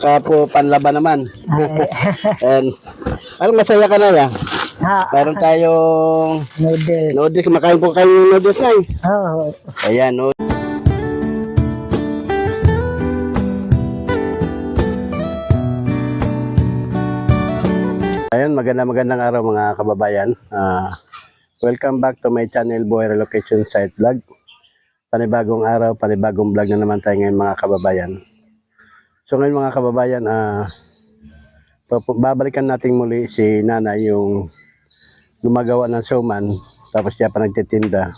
Kapo panlaban naman. And, parang masaya ka na ya. ha, Meron tayong noodle. noodles. Makain po kayo ng noodles na eh. Oo. Ayan, no. Ayan, maganda magandang araw mga kababayan. Ah, welcome back to my channel Boy Relocation Site Vlog. Panibagong araw, panibagong vlog na naman tayo ngayon mga kababayan. So ngayon mga kababayan, pap- babalikan natin muli si Nana yung gumagawa ng showman tapos siya pa nagtitinda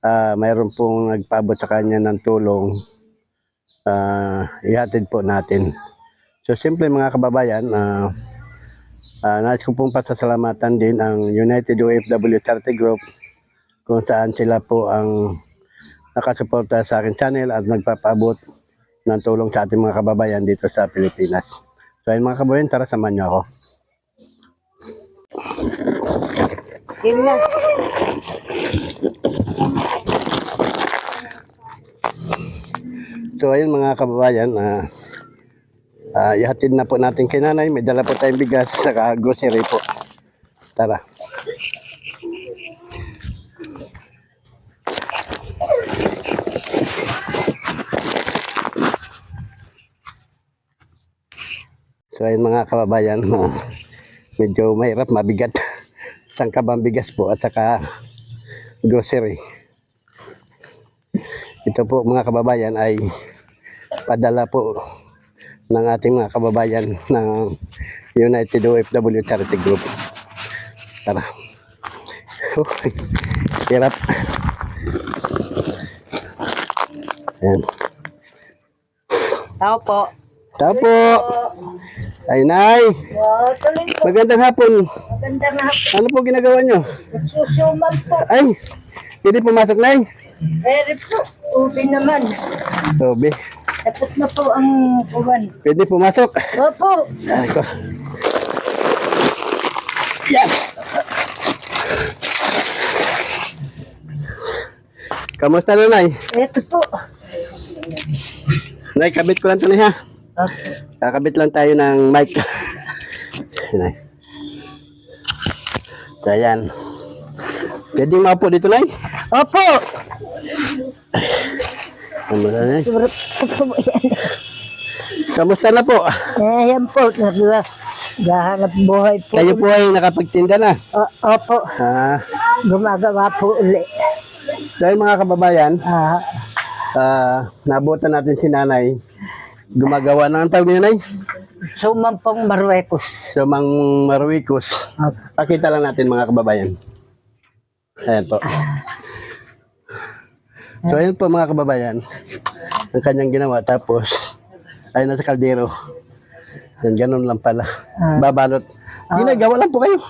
ah mayroon pong nagpaabot sa kanya ng tulong ah ihatid po natin. So simple mga kababayan, ah ah, nais ko pong pasasalamatan din ang United OFW Charity Group kung saan sila po ang nakasuporta sa akin channel at nagpapaabot ng tulong sa ating mga kababayan dito sa Pilipinas. So ayun mga kababayan, tara samahan niyo ako. Yun na. So ayun mga kababayan, ah ah, ihatid na po natin kay nanay. May dala po tayong bigas sa grocery po. Tara. So ayun mga kababayan, ah, medyo mahirap, mabigat. Sangkabang bigas po at saka grocery. Ito po mga kababayan ay padala po ng ating mga kababayan ng United OFW Charity Group. Tara. Uy, Hirap. Ayan. Tao po. Tao po. Ay, Nay. Wow. Magandang hapon. Maganda na po. Ano po ginagawa nyo? Susuman po. Ay, pwede pumasok, Nay. Very po. Ubi naman. Tobe, Tapos na po ang kuwan. pwede pumasok. Opo. Ay, ko. Yan. Kamusta na, Nay? Ito po. Nay, kabit ko lang ito, ha? Opo. Kakabit lang tayo ng mic. Nay. So, ayan. Pwede maupo dito, Nay? Opo. Kamusta, Nay? Opo. Kamusta na po? Ayan po. Gahanap buhay po. Kayo po ay nakapagtinda na. O- Opo. Ah, Gumagawa po uli. dahil mga kababayan, Ah, ah, nabutan natin si nanay. Gumagawa ng ang tawag niya, Nay? suman pong marwekos. So, Mang Marwicos. Opo. Pakita lang natin mga kababayan. Ayan po. So, ayan po mga kababayan. Ang kanyang ginawa. Tapos, ay nasa kaldero. Yan, ganun lang pala. Babalot. Ginagawa lang po kayo.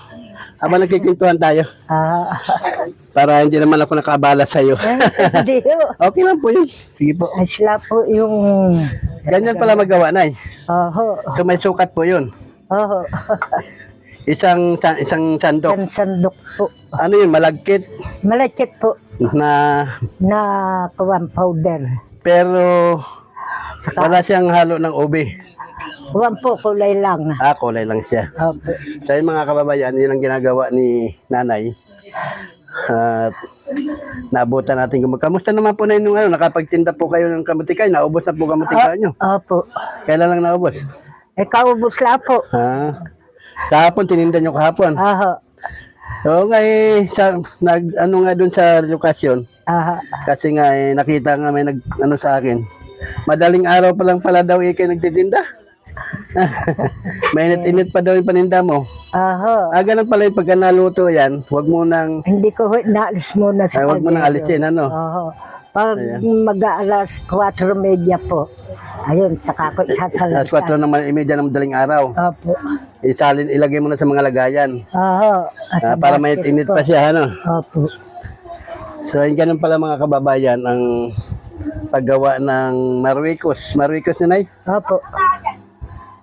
Habang nagkikwentuhan tayo. Ah, Para hindi naman ako nakabala sa iyo. hindi po. okay lang po yun. Sige po. Ay, sila po yung... Ganyan pala magawa, Nay. Oho. So, may sukat po yun. Oho. Isang, sa- isang sandok. Yan sandok po. Ano yun, malagkit Malakit po na na kuwan powder. pero Saka wala siyang halo ng ube. kuwan po kulay lang. Ah, kulay lang siya. Opo. So yun mga kababayan, yun ang ginagawa ni nanay. At naabutan natin kung kamusta naman po na yung ano, nakapagtinda po kayo ng kamutikay, naubos na po kamutikay nyo. Opo. Kailan lang naubos? Eh, kaubos la po. Ha? Kahapon, tininda nyo kahapon. Oho. Oo nga eh, sa, nag, ano nga dun sa lokasyon, Aha. kasi nga eh, nakita nga may nag, ano sa akin, madaling araw pa lang pala daw eh kayo nagtitinda. Mainit-init pa daw yung paninda mo. Oho. Ah, ganun pala yung pagka naluto yan, wag mo nang, Hindi ko ho, naalis muna sa ay, wag mo nang alisin, ano? Oho. Pag mag-aalas 4 media po, ayun, saka ko Alas isasalas. 4 naman, imedya ng madaling araw. Opo. Isalin, ilagay mo na sa mga lagayan. Oho. Ah, para mainit-init pa siya, ano? Opo. So, yun ganun pala mga kababayan, ang paggawa ng marwikos. Marwikos na nay? Opo.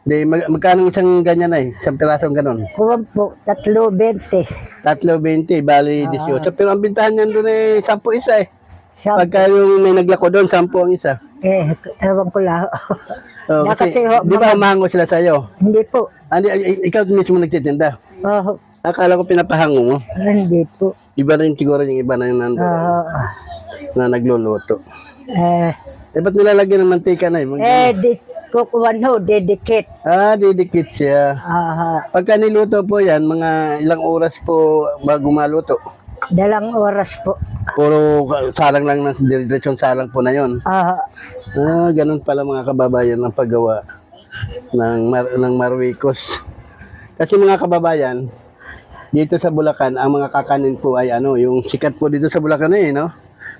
Di, mag, magkano isang ganyan ay? Isang pirasong ganun? Kuwan po, tatlo 20. Tatlo 20, bali 18. Pero ang bintahan niyan doon eh, 10 isa eh. Siya, Pagka yung may naglako doon, 10 ang isa. Eh, ewan ko lang. Oh, kasi, kasi ho, di ba umango sila sa'yo? hindi po. Andi, ay- ikaw mismo nagtitinda. Oh, Akala ko pinapahango mo. hindi po. Iba na yung siguro yung iba na yung nandun Oh, na nagluluto. eh, Eh, ba't nilalagyan ng mantika na yun? eh, di, kukuhan ho, dedicate. Ah, didikit siya. Ah, Pagka niluto po yan, mga ilang oras po bago maluto. dalang oras po. Puro salang lang ng diretsong salang po na yon. Ah, Ah, ganun pala mga kababayan ng paggawa ng, mar- ng marwikos. Kasi mga kababayan, dito sa Bulacan, ang mga kakanin po ay ano, yung sikat po dito sa Bulacan eh, no?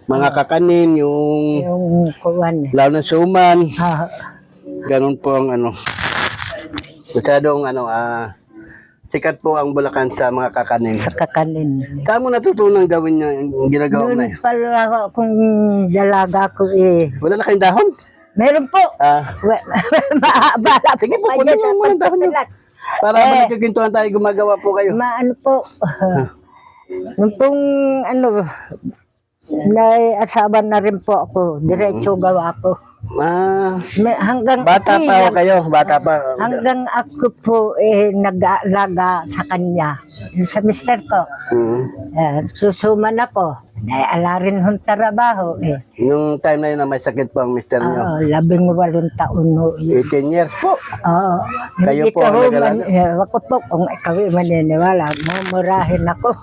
Mga kakanin, yung yung kuhan. lalo na suman, Ah, ganun po ang ano. Masyadong ano, ah, sikat po ang Bulacan sa mga kakanin. sa kakanin. Saan mo natutunan gawin niya yung ginagawa mo na Doon yun? pala ako kung dalaga ko eh. Wala na kayong dahon? Meron po. Ah, We- Maabala Sige po, kunin mo muna ang dahon niyo. para Eh. magkagintuan tayo gumagawa po kayo. Maano po. Nung pong ano, naiasaban na rin po ako. Diretso gawa po. Ah, May, hanggang bata pa ako kayo, bata pa. Hanggang ako po eh, nag-aalaga sa kanya. Sa mister ko. Mm. Eh, susuman ako. Naiala rin hong trabaho eh. Yung time na yun na may sakit po ang mister niyo. Oo, labing walong taon ho. yun. 18 years po. Oo. Kayo Hindi po ang ho nag-alaga? man- eh, wako po, kung ikaw ay maniniwala, mumurahin ako.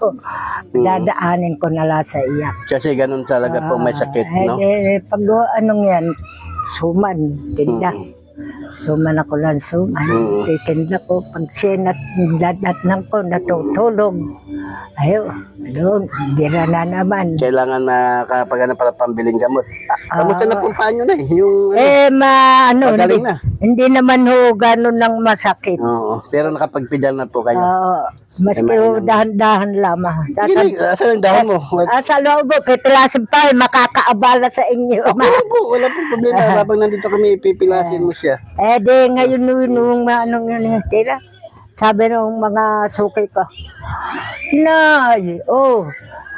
Hmm. Dadaanin ko na lang sa iyak. Kasi ganun talaga po may sakit, Eh, no? eh, pag anong yan, suman, tinda. Suman ako lang, suman. Mm. Titinda ko. Pag sinat, dadat nang ko, natutulog. Ayo, doon, bira na naman. Kailangan na kapag ano para pambiling gamot. Kamusta na po paano na eh? Yung ano, Eh, ma, ano, magaling hindi, na. hindi naman ho gano'n ng masakit. Oo. Pero nakapagpidal na po kayo. Oo, maski ho dahan-dahan lamang. Sa, Sige, asan ang dahon mo? Wala ah, sa loob, pipilasin pa, eh, makakaabala sa inyo. wala po, wala po problema. Habang nandito kami, pipilasin mo siya. Eh, di ngayon nung, nung anong yun, tira, sabi ng mga suki ko, Nay, oh,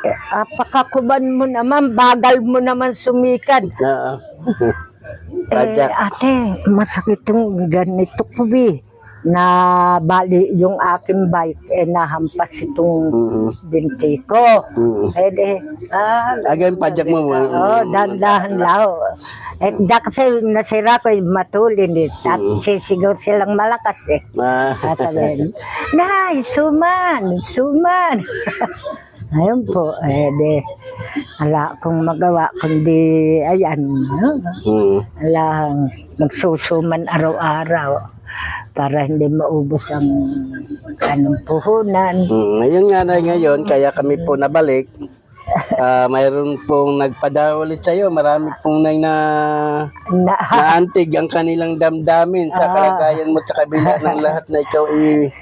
eh, apakakuban mo naman, bagal mo naman sumikad. Oo. Eh, ate, masakit yung ganito ko, bi. Na bali yung aking bike, eh, nahampas itong Mm-mm. binti ko. Mm-mm. Eh, di, ah, Again, padyak mo. Oo, oh, dahan-dahan lao. Eh, da kasi nasira ko yung matulin eh. At sisigaw silang malakas eh. Ah, Sasabihin, Nay, suman, suman. Ayun po, eh di, ala akong magawa, kundi, ayan, no? mm. ala, magsusuman araw-araw para hindi maubos ang anong puhunan. Mm, ngayon nga na ngayon, kaya kami po nabalik. Ah, mayroon pong nagpada ulit sa'yo. Marami pong nang na, Na, naantig ang kanilang damdamin sa kalagayan mo sa kabila ng lahat na ikaw ay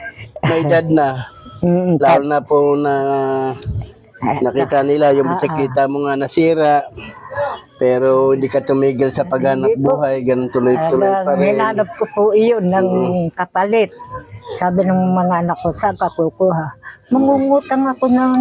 may edad na. mm, Lalo na po na nakita nila yung bisikleta mo nga nasira. Pero hindi ka tumigil sa paghanap buhay. Ganun tuloy-tuloy pa Parang rin. hinanap ko po iyon ng kapalit. Sabi ng mga anak ko, saan ka kukuha? Mangungutang ako ng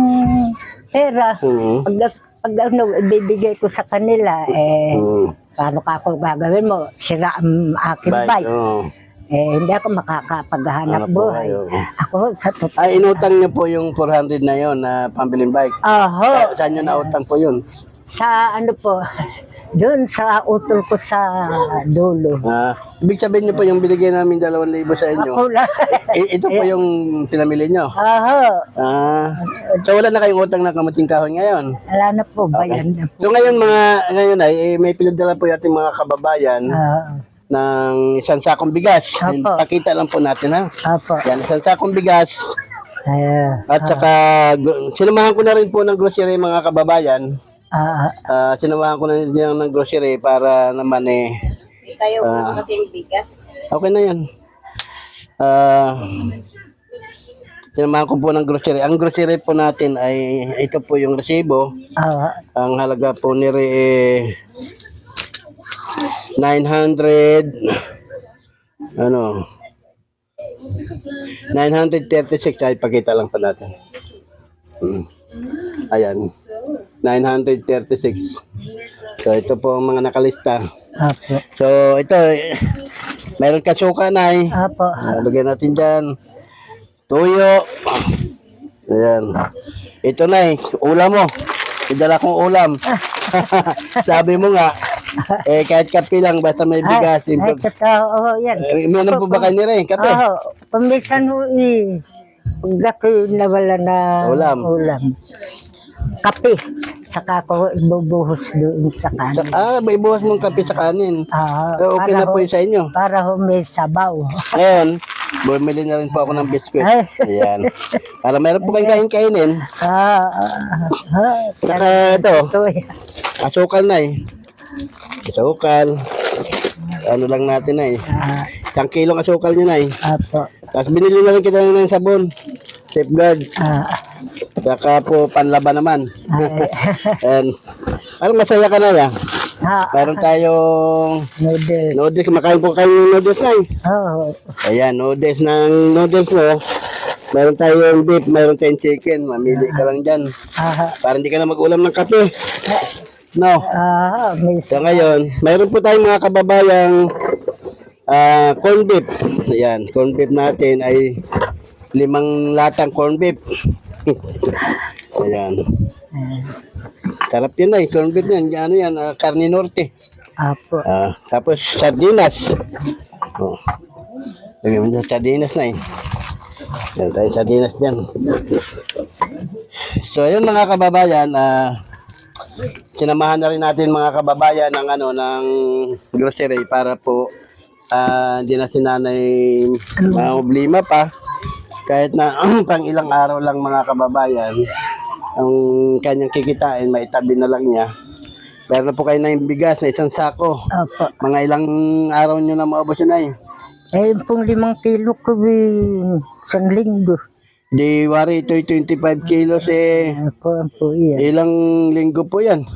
pera. Mm. Pag, pag ano, ibibigay ko sa kanila, eh, Mm. paano ka ako gagawin mo? Sira ang aking Bye. bike. Oo. Eh, hindi ako makakapaghanap Hanap buhay. buhay, oo. Ako, sa totoo. Ay, inutang niyo po yung 400 na yon na pambiling bike. Aho, Sa- Saan nyo nautang po yun? Sa ano po, doon sa utol ko sa dulo. Ah, ibig sabihin niyo po yung binigay namin 2,000 sa inyo. Ako lang. I- ito po yung pinamili nyo. Aho, Ah, so wala na kayong utang na kamuting kahoy ngayon. wala na po, bayan na po. So ngayon mga ngayon ay eh, may pinadala po yung ating mga kababayan Ah, ng isang sakong bigas. Apo. Pakita lang po natin ha. Apo. Yan, isang sakong bigas. Ah, At saka gro- sinamahan ko na rin po ng grocery mga kababayan. Ah, Ah, sinamahan ko na rin yan ng grocery para naman eh tayo Ah. kasing bigas. Okay na yan. Ah, sinamahan ko po ng grocery. Ang grocery po natin ay ito po yung resibo. Ah, Ang halaga po ni Re eh, 900 ano 936 ay pakita lang pa natin. Hmm. Ayan. 936. So ito po ang mga nakalista. Apo. So ito, eh, meron kasuka na eh. Apo. Ah, Lagyan natin dyan. Tuyo. Ayan. Ito na eh, ulam mo. Idala kong ulam. Sabi mo nga, eh kahit kape lang, basta may bigas. Ay, import- totoo yan. Eh, Meron po ba kayo nila eh, kape? Oo, pamisan ho eh. Pag ako nawala na Ulam. ulam. Kape. Saka ko ibubuhos doon sa Sa, kanin. ah, may bukas mong kape sa kanin. Ah, Eh, okay para na po yun sa inyo. Para ho may sabaw. Ngayon, bumili na rin po ako ng biscuit. Ay. Ayan. Para meron po kayong kain-kainin. Ah, ah, ah, Saka ito, ito eh. asukal na eh. Asukal. Ano lang natin na eh. Ah, Isang kilong asukal nyo na eh. apo. Tapos binili na rin kita ng sabon. Safeguard. Ah, Saka po panlaban naman. And parang masaya ka na ya. Meron tayong noodle. noodles. Makain po kayo ng noodles na eh. Oh, Ayan, noodles ng noodles mo. Meron tayong beef, meron tayong chicken. Mamili ka lang dyan. ah, Para hindi ka na mag-ulam ng kape. No. ah, may So ngayon, mayroon po tayong mga kababayang ah corn beef. Ayan, corn beef natin ay limang latang corn beef. Ayan. ah, Sarap yun na, corn beef yan. Ano yan, ah, carne norte. apo. Ah, tapos sardinas. Oh. Lagyan mo dyan sardinas na eh. Yan tayo sardinas dyan. So ayun mga kababayan, ah sinamahan na rin natin mga kababayan ng ano ng grocery para po hindi na si nanay problema pa kahit na pang ilang araw lang mga kababayan ang kanyang kikitain maitabi na lang niya meron na po kayo na yung bigas na isang sako Apo. mga ilang araw nyo na maubos yun ay Eh, pong limang kilo ko eh, isang linggo. di wari ito'y 25 kilos eh Apo, apo, yan. ilang linggo po yan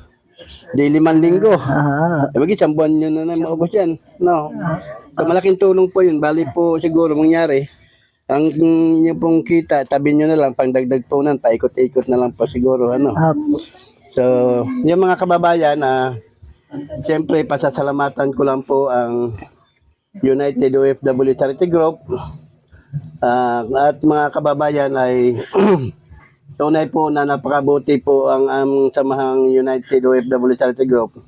di limang linggo Ah, Eh, Wag isang buwan nyo na na maubos yan. No. So, malaking tulong po yun. Bali po siguro mangyari. Ang inyo pong kita, tabi nyo na lang, pangdagdag po nan, paikot-ikot na lang po siguro. Ano. So, yung mga kababayan, na siyempre, pasasalamatan ko lang po ang United OFW Charity Group. Ah, at mga kababayan ay tunay po na napakabuti po ang ang samahang United OFW Charity Group.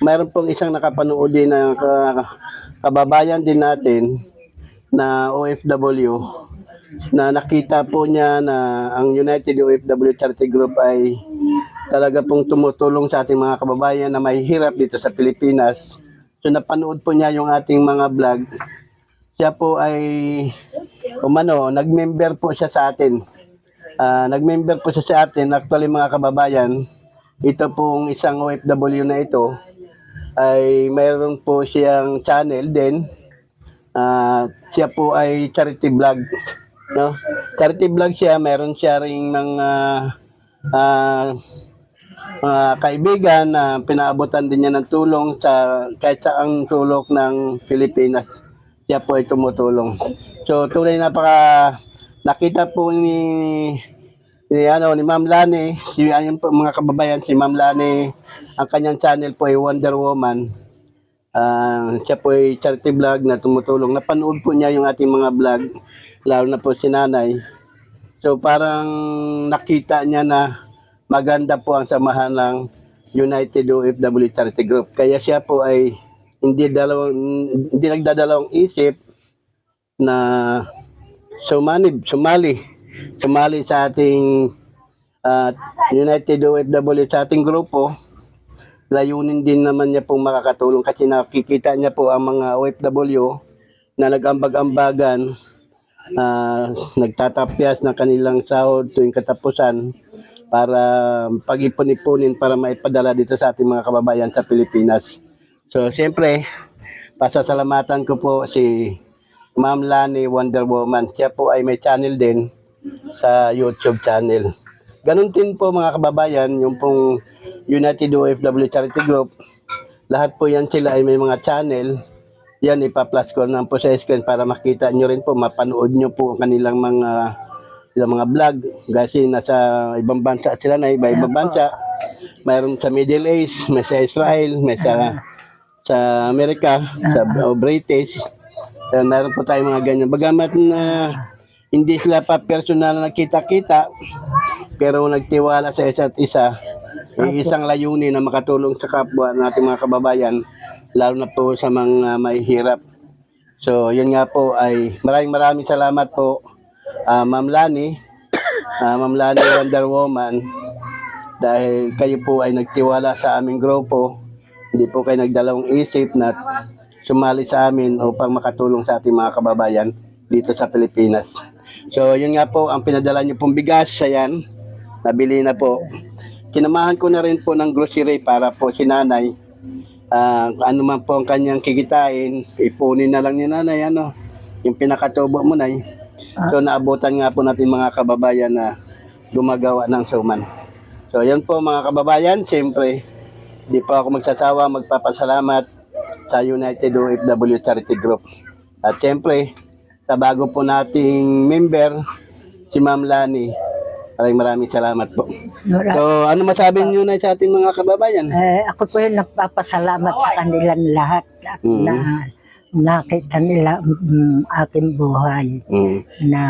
Mayroon pong isang nakapanood din na ka- kababayan din natin na OFW na nakita po niya na ang United OFW Charity Group ay talaga pong tumutulong sa ating mga kababayan na mahihirap dito sa Pilipinas. So napanood po niya yung ating mga vlog. Siya po ay umano, nag-member po siya sa atin. Ah, nag-member po siya sa atin. Actually mga kababayan, ito pong isang OFW na ito ay mayroon po siyang channel din. Ah, siya po ay charity vlog. No? Charity vlog siya, meron siya ring mga ah, mga kaibigan na pinaabutan din niya ng tulong sa kahit saang sulok ng Pilipinas. Siya po ay tumutulong. So tunay napaka nakita po ni ni ano ni Ma'am Lani, si ayun po mga kababayan si Ma'am Lani, ang kanyang channel po ay Wonder Woman. Ah, siya po ay charity vlog na tumutulong. Napanood po niya yung ating mga vlog, lalo na po si Nanay. So parang nakita niya na maganda po ang samahan ng United OFW Charity Group. Kaya siya po ay hindi dalawang hindi nagdadalawang isip na sumanib, sumali, sumali sa ating ah, United OFW sa ating grupo. Layunin din naman niya pong makakatulong kasi nakikita niya po ang mga OFW na nag-ambag-ambagan ah, nagtatapyas ng kanilang sahod tuwing katapusan para pag-ipon-ipunin para maipadala dito sa ating mga kababayan sa Pilipinas. So, siyempre, pasasalamatan ko po si Ma'am Lani Wonder Woman. Siya po ay may channel din sa YouTube channel. Ganun din po mga kababayan, yung pong United OFW Charity Group, lahat po yan sila ay may mga channel. Yan, ipa-plus ko lang po sa screen para makita nyo rin po, mapanood nyo po ang kanilang mga ilang mga vlog. Kasi nasa ibang bansa sila na iba ibang bansa. Mayroon sa Middle East may sa Israel may sa sa Amerika sa o British. So, mayroon po tayong mga ganyan. Bagamat na hindi sila pa personal na nakita-kita pero nagtiwala sa isa't isa may isang layunin na makatulong sa kapwa nating mga kababayan lalo na po sa mga may hirap So, yun nga po ay maraming maraming salamat po ah, Ma'am Lani, ah, Ma'am Lani Wonder Woman dahil kayo po ay nagtiwala sa aming grupo. Hindi po kayo nagdalawang isip na sumali sa amin upang makatulong sa ating mga kababayan dito sa Pilipinas. So, yun nga po, ang pinadala niyo pong bigas, ayan, nabili na po. Kinamahan ko na rin po ng grocery para po si nanay Ah, kung ano man po ang kanyang kikitain, ipunin na lang ni nanay, ano, yung pinakatubo mo na So, naabutan nga po natin mga kababayan na gumagawa ng suman. So, yan po mga kababayan, siyempre, di po ako magsasawa magpapasalamat sa United OFW Charity Group. At siyempre, sa bago po nating member, si Ma'am Lani, maraming maraming salamat po. So, ano masabi niyo na sa ating mga kababayan? Eh, ako po yung nagpapasalamat sa kanilang lahat at Mhm. na nakita nila mm, aking buhay Mm. na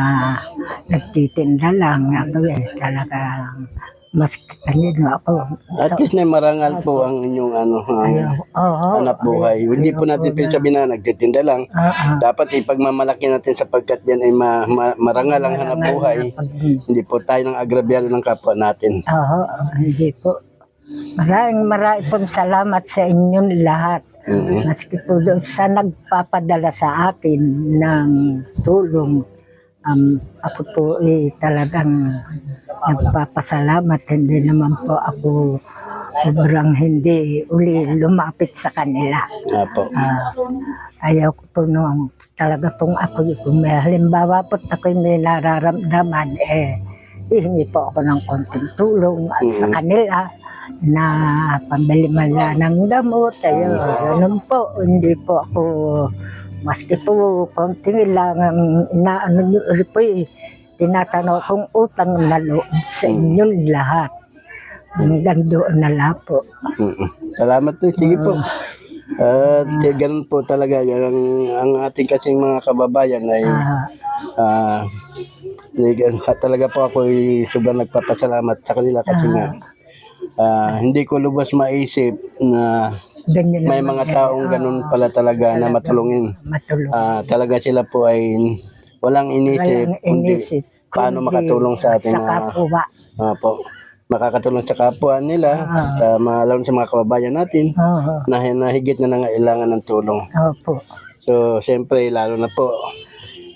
nagtitinda lang ako eh talagang mas kanino ako At least na marangal po ang inyong ano, ang oo hanap buhay. Hindi po natin pinasabi na nagtitinda lang. oo Dapat ipagmamalaki natin sapagkat yan ay ma- ma- marangal ang hanap buhay. Hindi po tayo ng agrabyado ng kapwa natin. oo hindi po maraming maraming pong salamat sa inyong lahat Mhm. Maski po doon sa nagpapadala sa akin ng tulong, um, ako po eh, talagang nagpapasalamat. Hindi naman po ako sobrang hindi uli lumapit sa kanila. Nga po. Ah, ayaw ko po nung talaga pong ako, kung may halimbawa po ako may nararamdaman, eh, hihingi po ako ng konting tulong at sa kanila na pambili man lang ng gamot. Ayun, ganun po. Hindi po ako, maski po konting lang nyo, eh, po eh, tinatanaw kong utang na loob sa inyong lahat. Hanggang doon na lang po. Salamat po. Sige po. At uh, ganun po talaga. Yan Ang, ang ating kasing mga kababayan ay Ah, ah, hindi- talaga po ako ay sobrang nagpapasalamat sa kanila kasi nga ah, hindi ko lubos maisip na ganyan may mga eh. taong ganun pala talaga na matulungin. matulog. Ah, talaga sila po ay walang inisip, Walang kundi inisip. paano kundi makatulong sa ating Sa kapwa. ah, po, makakatulong sa kapwa nila, Ah. sa lalo sa mga kababayan natin Oo. na, na higit na nangailangan ng tulong. Opo. So, siyempre, lalo na po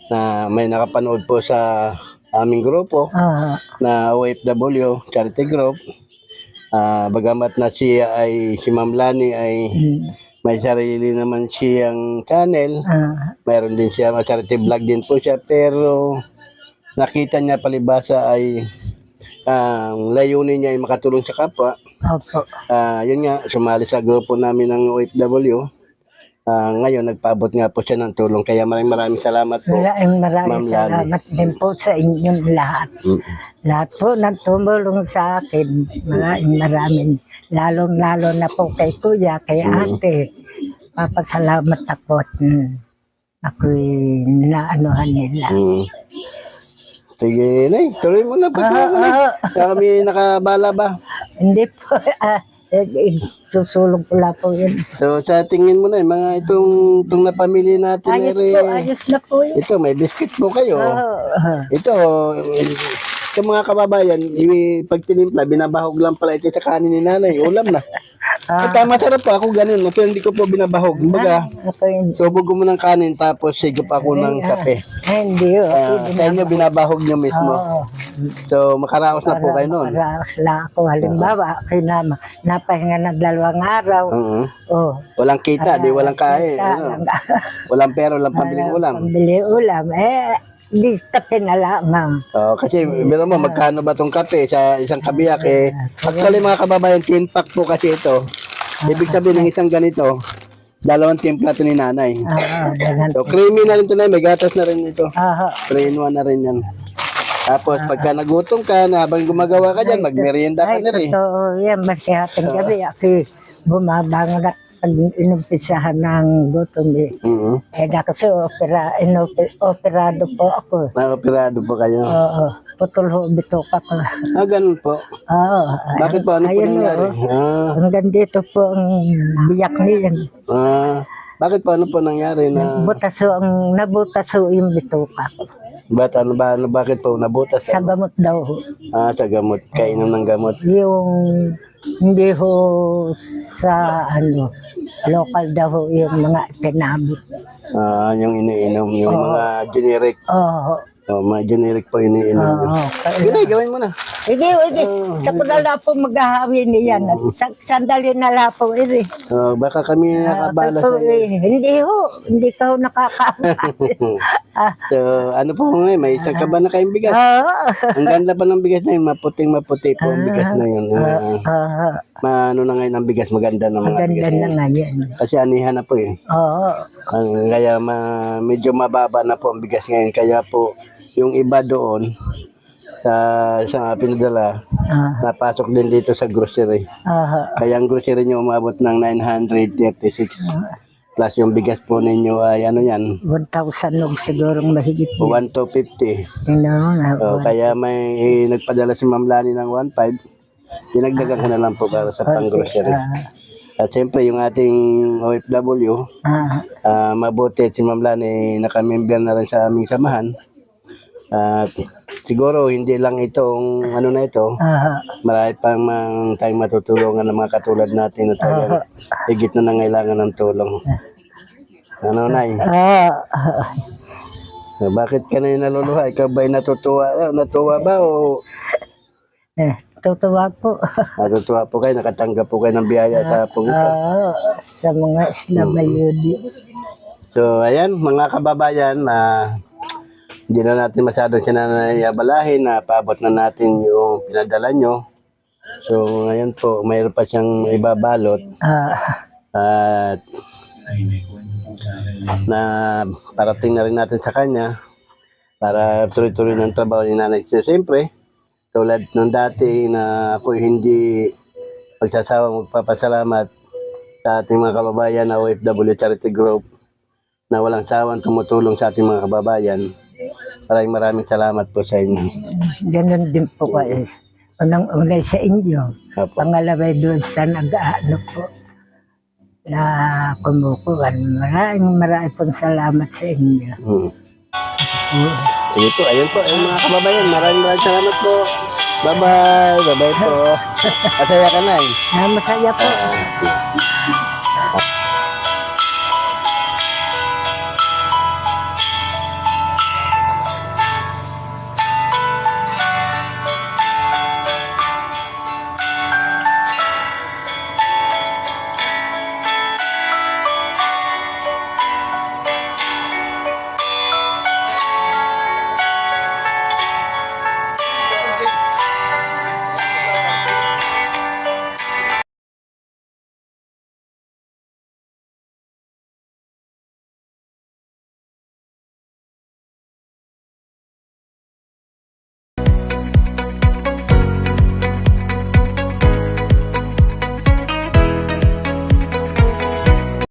na may nakapanood po sa aming grupo Oo. na OFW Charity Group. Ah, bagamat na siya ay, si Ma'am Lani ay Mm. May sarili naman siyang channel. Ah, Mayroon din siya, charity vlog din po siya. Pero nakita niya palibasa ay ang layunin niya ay makatulong sa kapwa. opo. Ah, yun nga, sumali sa grupo namin ng OFW. Ah, ngayon, nagpaabot nga po siya ng tulong. Kaya maraming maraming salamat po. Maraming maraming salamat din po sa inyong lahat. Mm. Lahat po nang tumulong sa akin. Maraming maraming. Lalong-lalo na po kay kuya, kay Mm. ate. Papasalamat ako. at, mm, ako'y naanuhan nila. Mm. Sige, Nay, tuloy mo na. Pag Ah, ah, kami nakabala ba? hindi po. ah, eh, eh, susulong lang po yun. So, sa tingin mo na, mga itong, itong napamili natin, Ayos Ere, po, ayos na po yun. ito, may biscuit po kayo. Oo. Ito, ito mga kababayan, i- pag tinimpla, binabahog lang pala ito sa kanin ni nanay. Ulam na. Ah. At tama sarap po ako ganun, pero hindi ko po binabahog. Kumbaga, Ako yun. subog ko mo ng kanin tapos sigop ako ng kape. Ay, hindi yun. Ah, sa inyo, binabahog nyo mismo. Oo. So, makaraos na po kayo noon. Para lang ako. Halimbawa, kay na, napahinga ng dalawang araw. Oo. Oh, Walang kita, di walang kain. kita, Ano? Walang pera, walang pambiling ulam. Pambili ulam. Eh, di tape na lamang. Oh, kasi biro mo magkano ba tong kape sa isang kabiyak eh. Actually mga kababayan, tin pack po kasi ito. Ibig sabihin ng isang ganito, dalawang timpla to ni nanay. Ganun. So creamy na rin to na, may gatas na rin ito. Oo. 3 in 1 na rin yan. Tapos pagka nagutom ka, na habang gumagawa ka dyan, magmerienda ka Ay, na rin. totoo yan. Maski hating gabi, ako bumabangat pag inumpisahan ng gutom eh. Oo. Eh, kasi opera, inope- operado po ako. Na-operado po kayo. Oo, putol ho, bituka ko. Ah, ganun po. Oo. Bakit po? Ano po ayun, nangyari? oo. Ah, Hanggang dito po ang biyak niyan. ah, bakit po? Ano po nangyari na? Butaso ang nabutaso yung bituka ko. Ba't ano ba? Ano, bakit po nabutas? Sa gamot daw ho. Ah, sa gamot. Kainom ng gamot. Yung hindi ho sa ano, local daw ho yung mga pinabot. Ah, yung iniinom. Yung mga generic. Oo. Oh, mga generic po iniinom. Oo. Sige, gawin mo na. Hindi, hindi. Tapos na lang po maghahawi niyan. Sa, sandali na lang po. Hindi. Oh, baka kami nakabala sa iyo. eh, hindi ho. Hindi ka ho nakakawa. ah, So, ano po ngayon? May isang ka ba na kayong bigas? oo. Ang ganda pa ng bigas na yun. Maputing maputi po ang bigas na yun. Ah, Oo. maano na ngayon ang bigas. Maganda na mga Maganda bigas na na yun. nga yan. Kasi anihan na po eh. Oo. Ang, kaya ma, medyo mababa na po ang bigas ngayon. Kaya po yung iba doon sa sa pinadala, Ah, napasok din dito sa grocery. Oo. Kaya ang grocery nyo umabot ng 936 plus yung bigas po ninyo ay ano yan, 1,000 og sigurong mahigit. 1 to 50. No, na, So, kaya may eh, nagpadala si Ma'am Lani ng 1.5. Dinagdagan ko na lang po para sa pang-grocery. At siyempre yung ating OFW, ah, ah, mabuti at si Ma'am Lani nakamember na rin sa aming samahan. At siguro hindi lang itong ano na ito, ah, marami pang mang tayong matutulungan ng mga katulad natin na talagang higit na nangailangan ng tulong. Ano, Nay? ah, So, bakit ka na yung naluluha? Ikaw ba'y natutuwa? Ah, Natuwa ba o eh, tutuwa po. natutuwa po kayo? Nakatanggap po kayo ng biyaya sa punta? Ah, sa mga Islam Ayudi. So, ayan, mga kababayan, na hindi na natin masyadong sinanayabalahin na paabot na natin yung pinadala nyo. So, ngayon po, mayroon pa siyang ibabalot Ah, at na parating na rin natin sa kanya para tuloy-tuloy ng trabaho ni Nanay. So, siyempre, tulad ng dati na ako hindi magsasawang magpapasalamat sa ating mga kababayan na OFW Charity Group na walang sawang tumutulong sa ating mga kababayan. Maraming maraming salamat po sa inyo. ganun din po kayo. Unang-unay sa inyo. Apo. Pangalawa doon sa nag-ano po na kumukuhan. Maraming maraming pong salamat sa inyo. Hmm. Sige po, ayun po, ayun mga kababayan, maraming maraming salamat po. Bye-bye, bye-bye po. Masaya ka na eh. Ah, masaya po.